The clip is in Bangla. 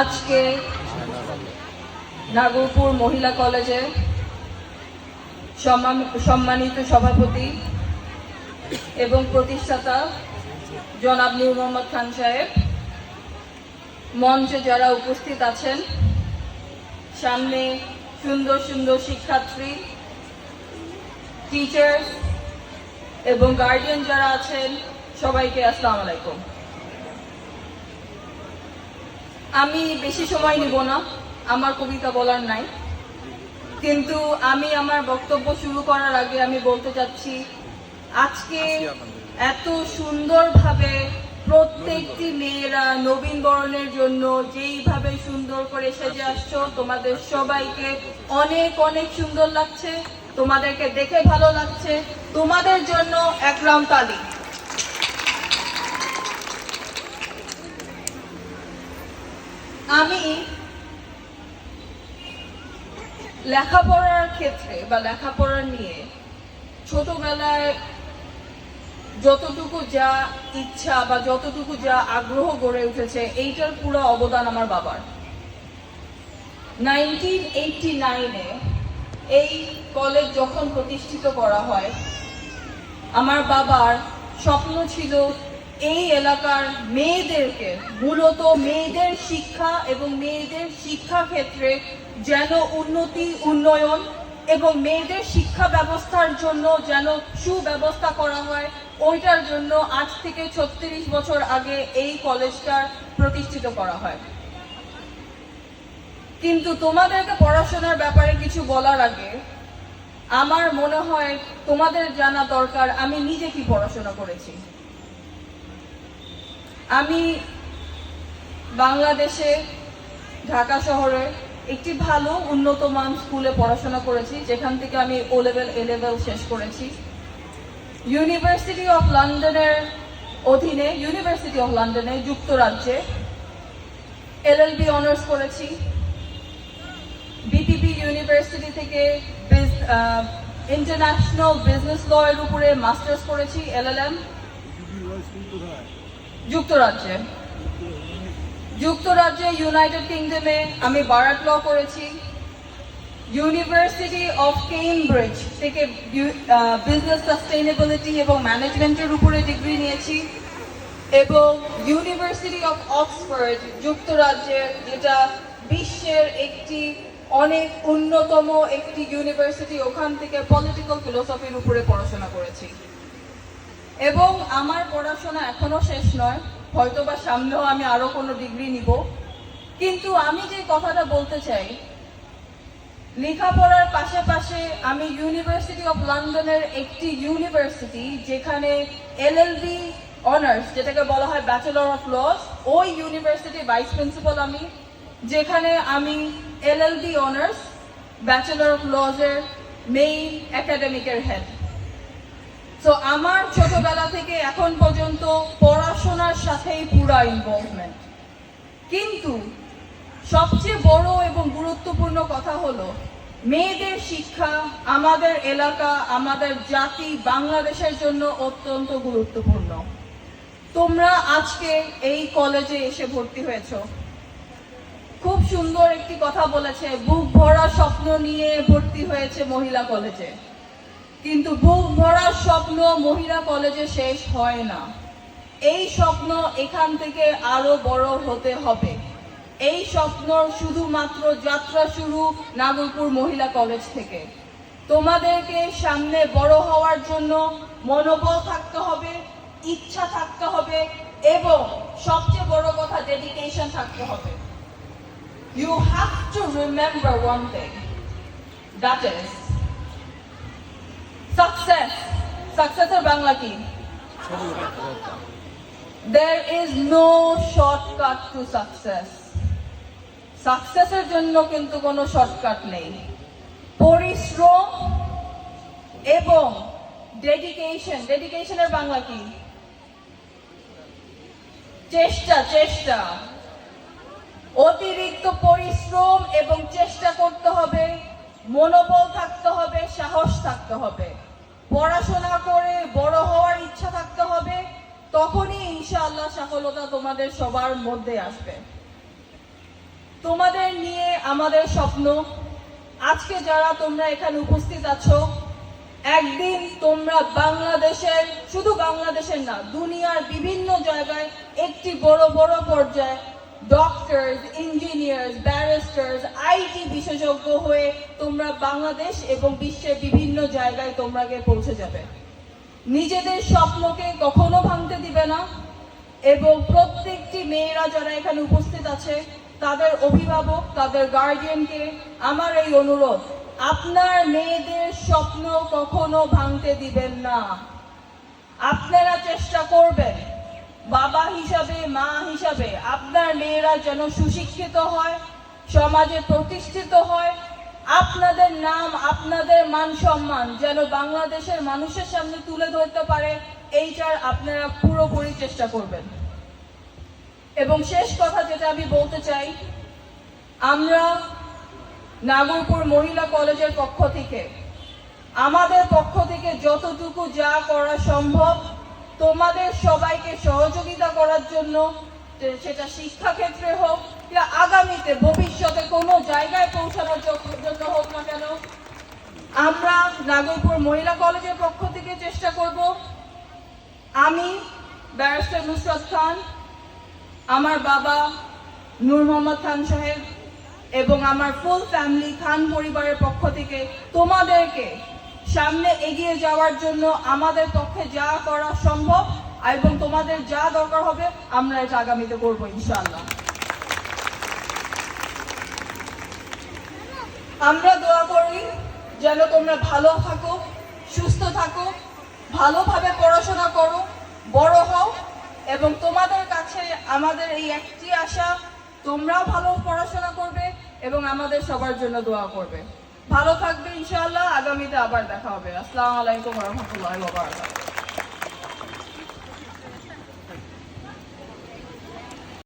আজকে নাগরপুর মহিলা কলেজে সম্মান- সম্মানিত সভাপতি এবং প্রতিষ্ঠাতা জনাব নূর মোহাম্মদ খান সাহেব মঞ্চে যারা উপস্থিত আছেন, সামনে সুন্দর সুন্দর শিক্ষার্থী টিচার এবং গার্ডিয়ান যারা আছেন, সবাইকে আসসালামু আলাইকুম। আমি বেশি সময় নিব না আমার কবিতা বলার নাই। কিন্তু আমি আমার বক্তব্য শুরু করার আগে আমি বলতে চাচ্ছি আজকে এত সুন্দরভাবে প্রত্যেকটি মেয়েরা নবীন বরণের জন্য যেইভাবে সুন্দর করে সেজে আসছো তোমাদের সবাইকে অনেক অনেক সুন্দর লাগছে তোমাদেরকে দেখে ভালো লাগছে তোমাদের জন্য এক রাউন্ড তালি আমি লেখাপড়ার ক্ষেত্রে বা লেখাপড়া নিয়ে ছোটবেলায় যতটুকু যা ইচ্ছা বা যতটুকু যা আগ্রহ গড়ে উঠেছে, এইটার পুরো অবদান আমার বাবার। নাইনটিন এইটটি নাইনে এই কলেজ যখন প্রতিষ্ঠিত করা হয়, আমার বাবার স্বপ্ন ছিল এই এলাকার মেয়েদেরকে, মূলত মেয়েদের শিক্ষা এবং মেয়েদের শিক্ষা ক্ষেত্রে যেন উন্নতি, উন্নয়ন এবং মেয়েদের শিক্ষা ব্যবস্থার জন্য যেন সুব্যবস্থা করা হয়, ওইটার জন্য আজ থেকে ছত্রিশ বছর আগে এই কলেজটার প্রতিষ্ঠিত করা হয়। কিন্তু তোমাদেরকে পড়াশোনার ব্যাপারে কিছু বলার আগে, আমার মনে হয় তোমাদের জানা দরকার আমি নিজে কি পড়াশোনা করেছি। আমি বাংলাদেশে, ঢাকা শহরে একটি ভালো উন্নত মান স্কুলে পড়াশোনা করেছি, যেখান থেকে আমি ও লেভেল এ লেভেল শেষ করেছি। ইউনিভার্সিটি অফ লন্ডনের অধীনে ইউনিভার্সিটি অফ লন্ডনে যুক্তরাজ্যে এলএলবি অনার্স করেছি। বিপিপি ইউনিভার্সিটি থেকে ইন্টারন্যাশনাল বিজনেস ল এর উপরে মাস্টার্স করেছি এলএলএম যুক্তরাজ্যে। যুক্তরাজ্যে ইউনাইটেড কিংডমে আমি বারাট ল করেছি। ইউনিভার্সিটি অফ কেমব্রিজ থেকে বিজনেস সাস্টেইনেবিলিটি এবং ম্যানেজমেন্টের উপরে ডিগ্রি নিয়েছি এবং ইউনিভার্সিটি অফ অক্সফোর্ড যুক্তরাজ্যের যেটা বিশ্বের একটি অনেক অন্যতম একটি ইউনিভার্সিটি ওখান থেকে পলিটিক্যাল ফিলোসফির উপরে পড়াশোনা করেছি। এবং আমার পড়াশোনা এখনও শেষ নয়। হয়তোবা সামনেও আমি আরও কোনো ডিগ্রি নিব। কিন্তু আমি যে কথাটা বলতে চাই, লেখাপড়ার পাশাপাশি আমি ইউনিভার্সিটি অফ লন্ডনের একটি ইউনিভার্সিটি যেখানে এলএলবি অনার্স যেটাকে বলা হয় ব্যাচেলর অফ লস ওই ইউনিভার্সিটির ভাইস প্রিন্সিপাল আমি, যেখানে আমি এলএলবি অনার্স ব্যাচেলর অফ লজের মেইন একাডেমিকের হেড তো আমার ছোটবেলা থেকে এখন পর্যন্ত পড়াশোনার সাথেই পুরা ইনভলভমেন্ট কিন্তু সবচেয়ে বড় এবং গুরুত্বপূর্ণ কথা হলো, মেয়েদের শিক্ষা আমাদের এলাকা, আমাদের জাতি বাংলাদেশের জন্য অত্যন্ত গুরুত্বপূর্ণ। তোমরা আজকে এই কলেজে এসে ভর্তি হয়েছো। খুব সুন্দর একটি কথা বলেছে, বুক ভরা স্বপ্ন নিয়ে ভর্তি হয়েছে মহিলা কলেজে কিন্তু বুক ভরা স্বপ্ন মহিলা কলেজে শেষ হয় না। এই স্বপ্ন এখান থেকে আরও বড় হতে হবে। এই স্বপ্ন শুধুমাত্র যাত্রা শুরু নাগরপুর মহিলা কলেজ থেকে। তোমাদেরকে সামনে বড় হওয়ার জন্য মনোবল থাকতে হবে, ইচ্ছা থাকতে হবে এবং সবচেয়ে বড় কথা ডেডিকেশন থাকতে হবে। You have to remember one thing that is success সাকসেসের Bangla কি there is no shortcut to success. সাকসেসের জন্য কিন্তু কোনো শর্টকাট নেই। পরিশ্রম এবং ডেডিকেশন ডেডিকেশনের বাংলা কি? চেষ্টা চেষ্টা। অতিরিক্ত পরিশ্রম এবং চেষ্টা করতে হবে মনোবল থাকতে হবে, সাহস থাকতে হবে। পড়াশোনা করে বড় হওয়ার ইচ্ছা থাকতে হবে, তখনই ইনশাআল্লাহ সফলতা তোমাদের সবার মধ্যে আসবে। তোমাদের নিয়ে আমাদের স্বপ্ন। আজকে যারা তোমরা এখানে উপস্থিত আছো, একদিন তোমরা বাংলাদেশের, শুধু বাংলাদেশের না, দুনিয়ার বিভিন্ন জায়গায় একটি বড় বড় পর্যায়ে ডক্টরস ইঞ্জিনিয়ার্স ব্যারিস্টার্স আইটি বিশেষজ্ঞ হয়ে তোমরা বাংলাদেশ এবং বিশ্বের বিভিন্ন জায়গায় তোমরা গিয়ে পৌঁছে যাবে। নিজেদের স্বপ্নকে কখনো ভাঙতে দিবে না এবং প্রত্যেকটি মেয়েরা যারা এখানে উপস্থিত আছে, তাদের অভিভাবক, তাদের গার্ডিয়ানকে আমার এই অনুরোধ, আপনার মেয়েদের স্বপ্ন কখনো ভাঙতে দিবেন না। আপনারা চেষ্টা করবেন। বাবা হিসাবে, মা হিসাবে আপনার মেয়েরা যেন সুশিক্ষিত হয়, সমাজে প্রতিষ্ঠিত হয়, আপনাদের নাম, আপনাদের মান সম্মান যেন বাংলাদেশের মানুষের সামনে তুলে ধরতে পারে এইটার আপনারা পুরোপুরি চেষ্টা করবেন। এবং শেষ কথা যেটা আমি বলতে চাই, আমরা নাগরপুর মহিলা কলেজের পক্ষ থেকে, আমাদের পক্ষ থেকে যতটুকু যা করা সম্ভব তোমাদের সবাইকে সহযোগিতা করার জন্য সেটা শিক্ষাক্ষেত্রে হোক বা আগামীতে ভবিষ্যতে কোনো জায়গায় পৌঁছানোর জন্য হোক না কেন, আমরা নাগরপুর মহিলা কলেজের পক্ষ থেকে চেষ্টা করব। আমি ব্যারিস্টার নুসরত খান, আমার বাবা নূর মোহাম্মদ খান সাহেব এবং আমার ফুল ফ্যামিলি খান পরিবারের পক্ষ থেকে তোমাদেরকে সামনে এগিয়ে যাওয়ার জন্য আমাদের পক্ষে যা করা সম্ভব, এবং তোমাদের যা দরকার হবে, আমরা এটা আগামীতে করব, ইনশাআল্লাহ। আমরা দোয়া করি যেন তোমরা ভালো থাকো, সুস্থ থাকো, ভালোভাবে পড়াশোনা করো, বড় হও, এবং তোমাদের কাছে আমাদের এই একটি আশা, তোমরাও ভালো পড়াশোনা করবে, এবং আমাদের সবার জন্য দোয়া করবে। ভালো থাকবে ইনশাআল্লাহ। আগামীতে আবার দেখা হবে। আসসালামু আলাইকুম রহমতুল্লাহ